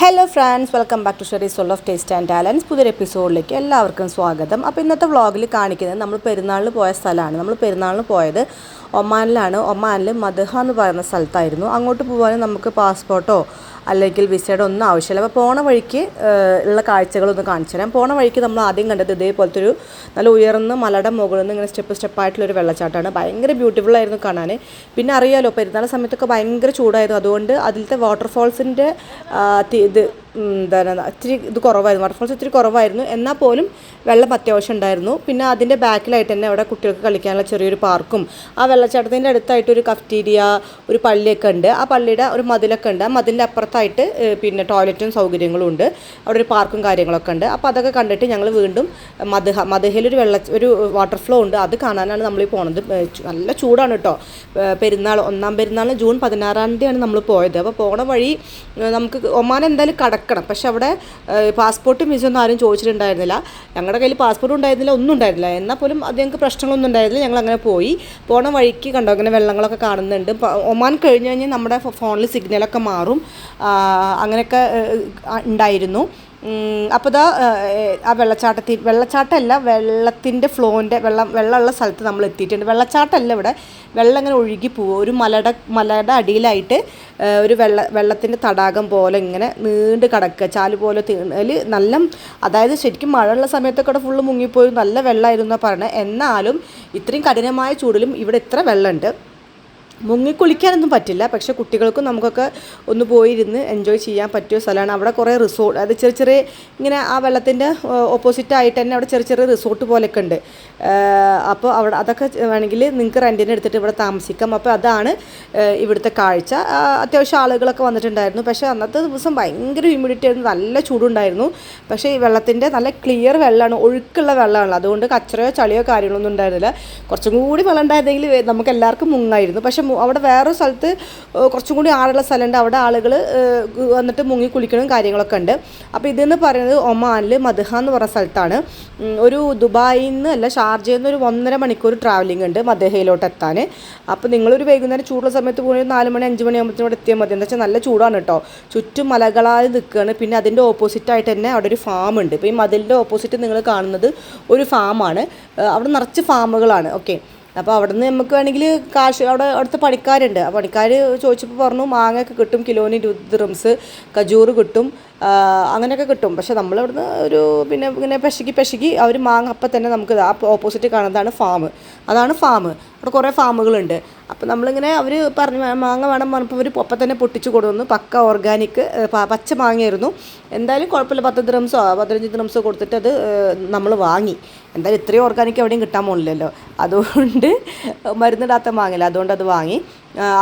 Hello friends welcome back to Sheri soul of taste and talents പുതിയൊരു എപ്പിസോഡിലേക്ക് എല്ലാവർക്കും സ്വാഗതം. അപ്പോൾ ഇന്നത്തെ വ്ളോഗിൽ കാണിക്കുന്നത് നമ്മൾ പെരുന്നാളിൽ പോയ സ്ഥലമാണ്. നമ്മൾ പെരുന്നാളിന് പോയത് ഒമാനിലാണ്. ഒമാനിൽ മദഹ എന്ന് പറയുന്ന സ്ഥലത്തായിരുന്നു. അങ്ങോട്ട് പോകാൻ നമുക്ക് പാസ്പോർട്ടോ അല്ലെങ്കിൽ വിസയുടെ ഒന്നും ആവശ്യമില്ല. അപ്പോൾ പോണ വഴിക്ക് ഉള്ള കാഴ്ചകളൊന്ന് കാണിച്ചു തരാം. പോണ വഴിക്ക് നമ്മൾ ആദ്യം കണ്ടത് ഇതേപോലത്തെ ഒരു നല്ല ഉയർന്ന മലയുടെ മുകളിൽ നിന്ന് ഇങ്ങനെ സ്റ്റെപ്പ് സ്റ്റെപ്പായിട്ടുള്ളൊരു വെള്ളച്ചാട്ടമാണ്. ഭയങ്കര ബ്യൂട്ടിഫുൾ ആയിരുന്നു കാണാൻ പിന്നെ അറിയാലോ പെരുന്നാൾ സമയത്തൊക്കെ ഭയങ്കര ചൂടായിരുന്നു. അതുകൊണ്ട് അതിലത്തെ വാട്ടർഫോൾസിന്റെ ഇത് എന്താണ് ഇത്തിരി ഇത് കുറവായിരുന്നു. വാട്ടർഫോൾസ് ഇത്തിരി കുറവായിരുന്നു. എന്നാൽ പോലും വെള്ളം അത്യാവശ്യം ഉണ്ടായിരുന്നു. പിന്നെ അതിന്റെ ബാക്കിലായിട്ട് തന്നെ അവിടെ കുട്ടികൾക്ക് കളിക്കാനുള്ള ചെറിയൊരു പാർക്കും. ആ വെള്ളച്ചാട്ടത്തിന്റെ അടുത്തായിട്ട് ഒരു കഫ്റ്റീരിയ ഒരു പള്ളിയൊക്കെ ഉണ്ട്. ആ പള്ളിയുടെ ഒരു മതിലൊക്കെ ഉണ്ട്. ആ മതിലിന്റെ അപ്പുറത്തായിട്ട് ഏഹ്, പിന്നെ ടോയ്ലറ്റും സൗകര്യങ്ങളും ഉണ്ട്. അവിടെ ഒരു പാർക്കും കാര്യങ്ങളൊക്കെ ഉണ്ട്. അപ്പോൾ അതൊക്കെ കണ്ടിട്ട് ഞങ്ങൾ വീണ്ടും മധുഹ മധുഹയിലൊരു വെള്ള ഒരു വാട്ടർ ഫ്ലോ ഉണ്ട്. അത് കാണാനാണ് നമ്മൾ പോണത്. നല്ല ചൂടാണ് കേട്ടോ. പെരുന്നാൾ ഒന്നാം പെരുന്നാൾ ജൂൺ പതിനാറാം തീയതിയാണ് നമ്മൾ പോയത്. അപ്പോൾ പോണ വഴി നമുക്ക് ഒമാൻ എന്തായാലും കടക്കണം. പക്ഷെ അവിടെ പാസ്പോർട്ട് ഒന്നും ആരും ചോദിച്ചിട്ടുണ്ടായിരുന്നില്ല. ഞങ്ങളുടെ കയ്യിൽ പാസ്പോർട്ട് ഉണ്ടായിരുന്നില്ല ഒന്നും ഉണ്ടായിരുന്നില്ല. എന്നാൽ പോലും അത് ഞങ്ങൾക്ക് പ്രശ്നങ്ങളൊന്നും ഉണ്ടായിരുന്നില്ല. ഞങ്ങൾ അങ്ങനെ പോയി. പോണ വഴിക്ക് കണ്ടോ അങ്ങനെ വെള്ളങ്ങളൊക്കെ കാണുന്നുണ്ട്. ഒമാൻ കഴിഞ്ഞ് കഴിഞ്ഞാൽ നമ്മുടെ ഫോണിൽ സിഗ്നലൊക്കെ മാറും. അങ്ങനെയൊക്കെ ഉണ്ടായിരുന്നു. അപ്പോൾ ഇതാ ആ വെള്ളച്ചാട്ടത്തിൽ വെള്ളച്ചാട്ടമല്ല വെള്ളത്തിന്റെ ഫ്ലോന്റെ വെള്ളം വെള്ളമുള്ള സ്ഥലത്ത് നമ്മൾ എത്തിയിട്ടുണ്ട്. വെള്ളച്ചാട്ടമല്ല ഇവിടെ. വെള്ളം ഇങ്ങനെ ഒഴുകി പോവുക ഒരു മലയുടെ മലയുടെ അടിയിലായിട്ട് ഒരു വെള്ള വെള്ളത്തിന്റെ തടാകം പോലെ ഇങ്ങനെ നീണ്ട് കിടക്കുക. ചാൽ പോലെ തീണൽ നല്ല അതായത് ശരിക്കും മഴയുള്ള സമയത്തൊക്കെ ഇവിടെ ഫുള്ള് മുങ്ങിപ്പോയി. നല്ല വെള്ളമായിരുന്നു എന്നാണ് പറയണത് എന്നാലും ഇത്രയും കഠിനമായ ചൂടിലും ഇവിടെ ഇത്ര വെള്ളമുണ്ട്. മുങ്ങിക്കുളിക്കാനൊന്നും പറ്റില്ല. പക്ഷേ കുട്ടികൾക്കും നമുക്കൊക്കെ ഒന്ന് പോയിരുന്ന് എൻജോയ് ചെയ്യാൻ പറ്റിയ സ്ഥലമാണ്. അവിടെ കുറേ റിസോർട്ട് അത് ചെറിയ ചെറിയ ഇങ്ങനെ ആ വെള്ളത്തിന്റെ ഓപ്പോസിറ്റ് ആയിട്ട് തന്നെ അവിടെ ചെറിയ ചെറിയ റിസോർട്ട് പോലെയൊക്കെ ഉണ്ട്. അപ്പോൾ അവിടെ അതൊക്കെ വേണമെങ്കിൽ നിങ്ങൾക്ക് റെന്റിന് എടുത്തിട്ട് ഇവിടെ താമസിക്കാം. അപ്പോൾ അതാണ് ഇവിടുത്തെ കാഴ്ച. അത്യാവശ്യം ആളുകളൊക്കെ വന്നിട്ടുണ്ടായിരുന്നു. പക്ഷേ അന്നത്തെ ദിവസം ഭയങ്കര ഹ്യൂമിഡിറ്റി ആയിരുന്നു. നല്ല ചൂടുണ്ടായിരുന്നു. പക്ഷേ ഈ വെള്ളത്തിന്റെ നല്ല ക്ലിയർ വെള്ളമാണ്. ഒഴുക്കുള്ള വെള്ളമാണ്. അതുകൊണ്ട് കച്ചറയോ ചളിയോ കാര്യങ്ങളൊന്നും ഉണ്ടായിരുന്നില്ല. കുറച്ചും കൂടി വെള്ളം ഉണ്ടായിരുന്നെങ്കിൽ നമുക്ക് എല്ലാവർക്കും മുങ്ങായിരുന്നു. പക്ഷേ അവിടെ വേറൊരു സ്ഥലത്ത് കുറച്ചും കൂടി ആളുള്ള സ്ഥലമുണ്ട്. അവിടെ ആളുകൾ വന്നിട്ട് മുങ്ങി കുളിക്കണം കാര്യങ്ങളൊക്കെ ഉണ്ട്. അപ്പോൾ ഇതെന്ന് പറയുന്നത് ഒമാനിൽ മദ്ഹ എന്ന് പറഞ്ഞ സ്ഥലത്താണ്. ഒരു ദുബായിൽ നിന്ന് അല്ല ഷാർജയിൽ നിന്ന് ഒരു ഒന്നര മണിക്കൂർ ട്രാവലിംഗ് ഉണ്ട് മദ്ഹയിലോട്ട് എത്താൻ. അപ്പോൾ നിങ്ങളൊരു വൈകുന്നേരം ചൂടുള്ള സമയത്ത് പോയി നാല് മണി അഞ്ച് മണിയാകുമ്പോഴത്തേനും ഇവിടെ എത്തിയാൽ മതി. എന്താ വെച്ചാൽ നല്ല ചൂടാണ് കേട്ടോ. ചുറ്റും മലകളായി നിൽക്കുകയാണ് പിന്നെ അതിന്റെ ഓപ്പോസിറ്റ് ആയിട്ട് തന്നെ അവിടെ ഒരു ഫാം ഉണ്ട്. ഇപ്പോൾ ഈ മതിലിന്റെ ഓപ്പോസിറ്റ് നിങ്ങൾ കാണുന്നത് ഒരു ഫാമാണ് അവിടെ നിറച്ച് ഫാമുകളാണ് ഓക്കെ അപ്പോൾ അവിടെ നിന്ന് നമുക്ക് വേണമെങ്കിൽ കാശ് അവിടെ അവിടുത്തെ പണിക്കാരുണ്ട്. ആ പണിക്കാർ ചോദിച്ചപ്പോൾ പറഞ്ഞു മാങ്ങയൊക്കെ കിട്ടും കിലോന് ഇരുപത് ഡ്രംസ് കജൂറ് കിട്ടും അങ്ങനെയൊക്കെ കിട്ടും. പക്ഷേ നമ്മളിവിടുന്ന് ഒരു പിന്നെ ഇങ്ങനെ പെശകി പെശകി അവർ മാങ്ങ അപ്പം തന്നെ നമുക്ക് ആ ഓപ്പോസിറ്റ് കാണുന്നതാണ് ഫാം അതാണ് ഫാം അവിടെ കുറേ ഫാമുകളുണ്ട്. അപ്പോൾ നമ്മളിങ്ങനെ അവർ പറഞ്ഞു മാങ്ങ വേണം പറഞ്ഞപ്പോൾ അവർ ഒപ്പം തന്നെ പൊട്ടിച്ച് കൊടുക്കുന്നു പക്ക ഓർഗാനിക് പച്ച മാങ്ങയായിരുന്നു. എന്തായാലും കുഴപ്പമില്ല. പത്ത് ദ്രംസോ പതിനഞ്ച് ദ്രംസോ കൊടുത്തിട്ട് അത് നമ്മൾ വാങ്ങി. എന്തായാലും ഇത്രയും ഓർഗാനിക് എവിടെയും കിട്ടാൻ പോണില്ലല്ലോ. അതുകൊണ്ട് മരുന്നിടാത്ത മാങ്ങില്ല അതുകൊണ്ട് അത് വാങ്ങി.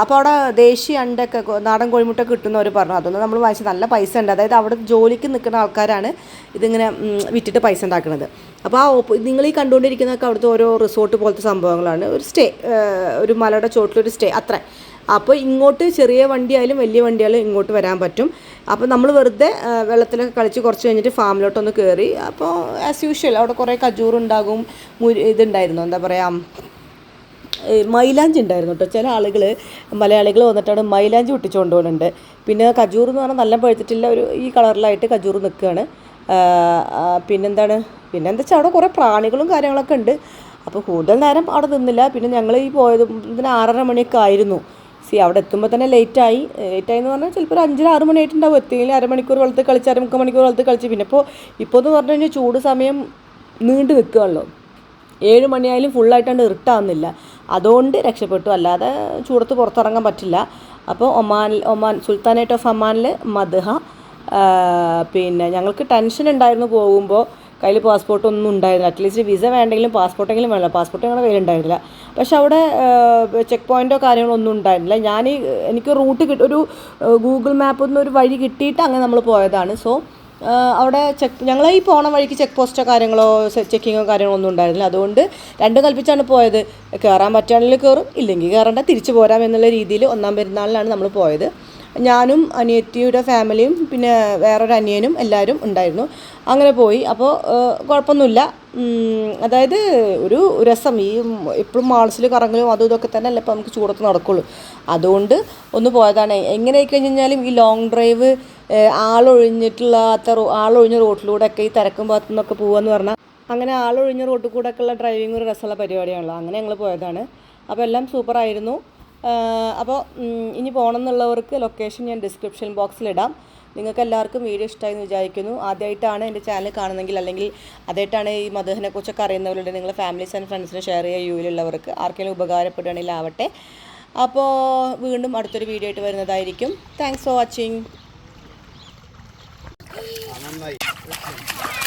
അപ്പോൾ അവിടെ ദേശീയ അണ്ടൊക്കെ നാടൻ കോഴിമുട്ട കിട്ടുന്നവർ പറഞ്ഞു. അതൊന്നും നമ്മൾ വാങ്ങിച്ച് നല്ല പൈസ ഉണ്ട്. അതായത് അവിടെ ജോലിക്ക് നിൽക്കുന്ന ആൾക്കാരാണ് ഇതിങ്ങനെ വിറ്റിട്ട് പൈസ ഉണ്ടാക്കുന്നത് അപ്പോൾ ആ നിങ്ങൾ ഈ കണ്ടുകൊണ്ടിരിക്കുന്നതൊക്കെ അവിടുത്തെ ഓരോ റിസോർട്ട് പോലത്തെ സംഭവങ്ങളാണ്. ഒരു സ്റ്റേ ഒരു മലയുടെ ചോട്ടിലൊരു സ്റ്റേ അത്ര. അപ്പോൾ ഇങ്ങോട്ട് ചെറിയ വണ്ടിയായാലും വലിയ വണ്ടിയായാലും ഇങ്ങോട്ട് വരാൻ പറ്റും. അപ്പോൾ നമ്മൾ വെറുതെ വെള്ളത്തിലൊക്കെ കളിച്ച് കുറച്ച് കഴിഞ്ഞിട്ട് ഫാമിലോട്ടൊന്ന് കയറി അപ്പോൾ ആസ് യൂഷ്വൽ അവിടെ കുറേ കജൂറുണ്ടാകും ഉണ്ടാകും ഇതുണ്ടായിരുന്നു. എന്താ പറയുക മൈലാഞ്ചി ഉണ്ടായിരുന്നു കേട്ടോ ചില ആളുകൾ മലയാളികൾ വന്നിട്ടാണ് മൈലാഞ്ചി ഒട്ടിച്ചുകൊണ്ട് പോകുന്നുണ്ട് പിന്നെ കജൂർ എന്ന് പറഞ്ഞാൽ നല്ല പഴുത്തിട്ടില്ല ഒരു ഈ കളറിലായിട്ട് കജൂർ നിൽക്കുകയാണ്. പിന്നെന്താണ്? പിന്നെ എന്താ വെച്ചാൽ അവിടെ കുറേ പ്രാണികളും കാര്യങ്ങളൊക്കെ ഉണ്ട്. അപ്പോൾ കൂടുതൽ നേരം അവിടെ നിന്നില്ല. പിന്നെ ഞങ്ങൾ ഈ പോയത് ഇതിന് ആറര മണിയൊക്കെ ആയിരുന്നു. സി അവിടെ എത്തുമ്പോൾ തന്നെ ലേറ്റായി. ലേറ്റായി എന്ന് പറഞ്ഞാൽ ചിലപ്പോൾ ഒരു അഞ്ചര ആറ് മണിയായിട്ടുണ്ടാവും. എത്തിയെങ്കിൽ അരമണിക്കൂർ വെള്ളത്തിൽ കളിച്ച് അരമുക്കാൽ മണിക്കൂർ വെള്ളത്തിൽ കളിച്ച്. പിന്നെ ഇപ്പോൾ ഇപ്പോൾ എന്ന് പറഞ്ഞു കഴിഞ്ഞാൽ ചൂട് സമയം നീണ്ടു നിൽക്കുകയാണല്ലോ. ഏഴ് മണിയായാലും ഫുള്ളായിട്ടാണ്ട് ഇരുട്ടാവുന്നില്ല. അതുകൊണ്ട് രക്ഷപ്പെട്ടു. അല്ലാതെ ചൂടത്ത് പുറത്തിറങ്ങാൻ പറ്റില്ല. അപ്പോൾ ഒമാൻ ഒമാൻ സുൽത്താനേറ്റ് ഓഫ് ഒമാനിൽ മദ്ഹ പിന്നെ ഞങ്ങൾക്ക് ടെൻഷൻ ഉണ്ടായിരുന്നു പോകുമ്പോൾ. കയ്യിൽ പാസ്പോർട്ട് ഒന്നും ഉണ്ടായിരുന്നില്ല. അറ്റ്ലീസ്റ്റ് വിസ വേണ്ടെങ്കിലും പാസ്പോർട്ടെങ്കിലും വേണമല്ലോ പാസ്പോർട്ട് ഞങ്ങളുടെ കയ്യിലുണ്ടായിരുന്നില്ല പക്ഷെ അവിടെ ചെക്ക് പോയിന്റോ കാര്യങ്ങളോ ഒന്നും ഉണ്ടായിരുന്നില്ല. ഞാൻ എനിക്ക് റൂട്ട് കിട്ടും ഒരു ഗൂഗിൾ മാപ്പിൽ നിന്ന് ഒരു വഴി കിട്ടിയിട്ട് അങ്ങനെ നമ്മൾ പോയതാണ്. സോ അവിടെ ചെക്ക് ഞങ്ങൾ ഈ പോണ വഴിക്ക് ചെക്ക് പോസ്റ്റോ കാര്യങ്ങളോ ചെക്കിങ്ങോ കാര്യങ്ങളോ ഒന്നും ഉണ്ടായിരുന്നില്ല. അതുകൊണ്ട് രണ്ടും കൽപ്പിച്ചാണ് പോയത്. കയറാൻ പറ്റുകയാണെങ്കിൽ കയറും ഇല്ലെങ്കിൽ കയറണ്ട തിരിച്ചു പോരാം എന്നുള്ള രീതിയിൽ ഒന്നാം പെരുന്നാളിലാണ് നമ്മൾ പോയത്. ഞാനും അനിയത്തിയുടെ ഫാമിലിയും പിന്നെ വേറൊരു അനിയനും എല്ലാവരും ഉണ്ടായിരുന്നു. അങ്ങനെ പോയി. അപ്പോൾ കുഴപ്പമൊന്നുമില്ല. അതായത് ഒരു രസം. ഈ എപ്പോഴും മാൾസിൽ കറങ്ങലും അതും ഇതൊക്കെ തന്നെ അല്ല ഇപ്പോൾ നമുക്ക് ചൂടത്ത് നടക്കുള്ളൂ. അതുകൊണ്ട് ഒന്ന് പോയതാണ്. എങ്ങനെ ആയിക്കഴിഞ്ഞാലും ഈ ലോങ് ഡ്രൈവ് ഏഹ് ആളൊഴിഞ്ഞിട്ടുള്ളാത്ത ആളൊഴിഞ്ഞ റോട്ടിലൂടെയൊക്കെ ഈ തിരക്കും ഭാഗത്തു നിന്നൊക്കെ എന്ന് പറഞ്ഞാൽ അങ്ങനെ ആളൊഴിഞ്ഞ റോട്ടിൽ കൂടെ ഒക്കെ ഉള്ള ഡ്രൈവിംഗ് ഒരു രസമുള്ള പരിപാടിയാണല്ലോ. അങ്ങനെ ഞങ്ങൾ പോയതാണ്. അപ്പോൾ എല്ലാം സൂപ്പറായിരുന്നു. അപ്പോൾ ഇനി പോകണം എന്നുള്ളവർക്ക് ലൊക്കേഷൻ ഞാൻ ഡിസ്ക്രിപ്ഷൻ ബോക്സിലിടാം നിങ്ങൾക്ക് എല്ലാവർക്കും വീഡിയോ ഇഷ്ടമായി എന്ന് വിചാരിക്കുന്നു. ആദ്യമായിട്ടാണ് എന്റെ ചാനൽ കാണുന്നെങ്കിൽ അല്ലെങ്കിൽ ആദ്യമായിട്ടാണ് ഈ മധുഹനെക്കുറിച്ചൊക്കെ അറിയുന്നവരുടെ നിങ്ങൾ ഫാമിലീസ് ആൻഡ് ഫ്രണ്ട്സിന് ഷെയർ ചെയ്യുക യൂയിലുള്ളവർക്ക് ആർക്കെങ്കിലും ഉപകാരപ്പെടുകയാണെങ്കിൽ ആവട്ടെ. അപ്പോൾ വീണ്ടും അടുത്തൊരു വീഡിയോ ആയിട്ട് വരുന്നതായിരിക്കും. Thanks for watching Thank you.